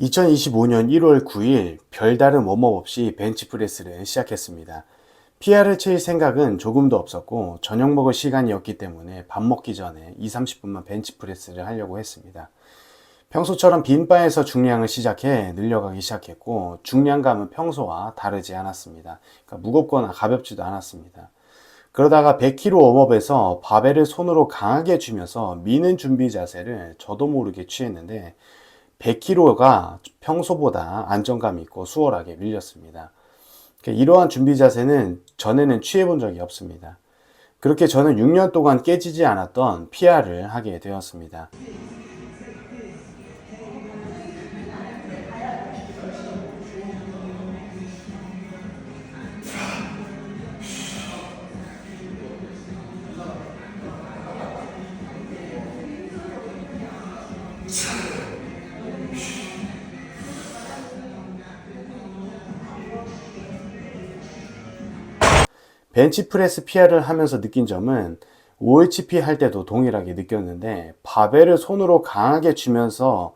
2025년 1월 9일 별다른 웜업 없이 벤치프레스를 시작했습니다. PR을 칠 생각은 조금도 없었고 저녁 먹을 시간이었기 때문에 밥 먹기 전에 2, 30분만 벤치프레스를 하려고 했습니다. 평소처럼 빈 바에서 중량을 시작해 늘려가기 시작했고 중량감은 평소와 다르지 않았습니다. 그러니까 무겁거나 가볍지도 않았습니다. 그러다가 100kg 웜업에서 바벨을 손으로 강하게 쥐면서 미는 준비 자세를 저도 모르게 취했는데 100kg가 평소보다 안정감 있고 수월하게 밀렸습니다. 그러니까 이러한 준비 자세는 전에는 취해본 적이 없습니다. 그렇게 저는 6년 동안 깨지지 않았던 PR을 하게 되었습니다. 벤치프레스 PR을 하면서 느낀 점은 OHP 할 때도 동일하게 느꼈는데 바벨을 손으로 강하게 쥐면서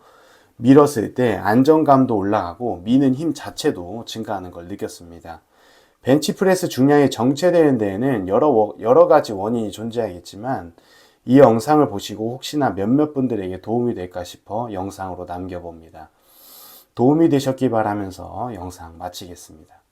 밀었을 때 안정감도 올라가고 미는 힘 자체도 증가하는 걸 느꼈습니다. 벤치프레스 중량이 정체되는 데에는 여러, 워- 여러 가지 원인이 존재하겠지만 이 영상을 보시고 혹시나 몇몇 분들에게 도움이 될까 싶어 영상으로 남겨봅니다. 도움이 되셨기 바라면서 영상 마치겠습니다.